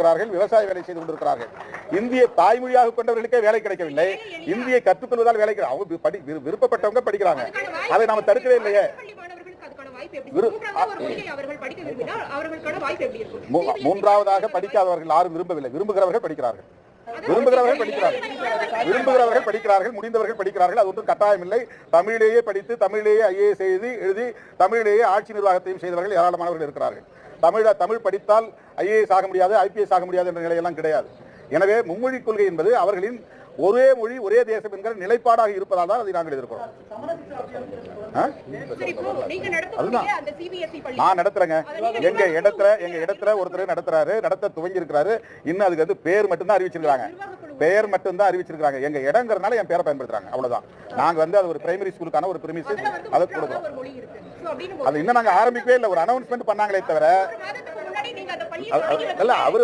கொண்டிருக்கிறார்கள் விவசாய வேலை செய்து கொண்டிருக்கிறார்கள். இந்திய தாய்மொழியாக கொண்டவர்களுக்கே வேலை கிடைக்கவில்லை. இந்தியை கற்றுக்கொள்வதால் வேலை அவங்க படி விருப்பப்பட்டவங்க படிக்கிறாங்க. அதை நாம தடுக்கவே இல்லையே. மூன்றாவதாக படிக்காதவர்கள் யாரும் விரும்பவில்லை. விரும்புகிறவர்கள் படிக்கிறார்கள். விரும்புகிறவர்கள் படிக்கிறார்கள். விரும்புகிறவர்கள் படிக்கிறார்கள். முடிந்தவர்கள் படிக்கிறார்கள். அது ஒன்றும் கட்டாயம் இல்லை. தமிழிலேயே படித்து தமிழிலேயே ஐஏஎஸ் செய்து எழுதி தமிழிலேயே ஆட்சி நிர்வாகத்தையும் செய்தவர்கள் ஏராளமானவர்கள் இருக்கிறார்கள். தமிழ தமிழ் படித்தால் ஐஏஎஸ் ஆக முடியாது ஐபிஎஸ் ஆக முடியாது என்ற நிலையெல்லாம் கிடையாது. எனவே மும்மொழி கொள்கை என்பது அவர்களின் ஒரே மொழி ஒரே தேசம் என்கிற நிலைப்பாடாக இருப்பதால் தான் அதை நாங்கள் எதிர்க்கிறோம். நான் நடத்துறேங்க. எங்க இடத்துல எங்க இடத்துல ஒருத்தர் நடத்துறாரு நடத்த துவங்கி இருக்கிறாரு இன்னும் அதுக்கு வந்து பேர் மட்டும்தான் அறிவிச்சிருக்காங்க பெயர் மட்டும்தான் அறிவிச்சிருக்காங்க எங்க இடங்கிறதுனால என் பேரை பயன்படுத்துறாங்க. அவ்வளவுதான். நாங்க வந்து அது ஒரு பிரைமரி ஸ்கூலுக்கான ஒரு பிரிமிஸ் அதை கொடுக்குறோம். அது இன்னும் நாங்க ஆரம்பிக்கவே இல்லை. ஒரு அனௌன்ஸ்மெண்ட் பண்ணாங்களே தவிர அவர்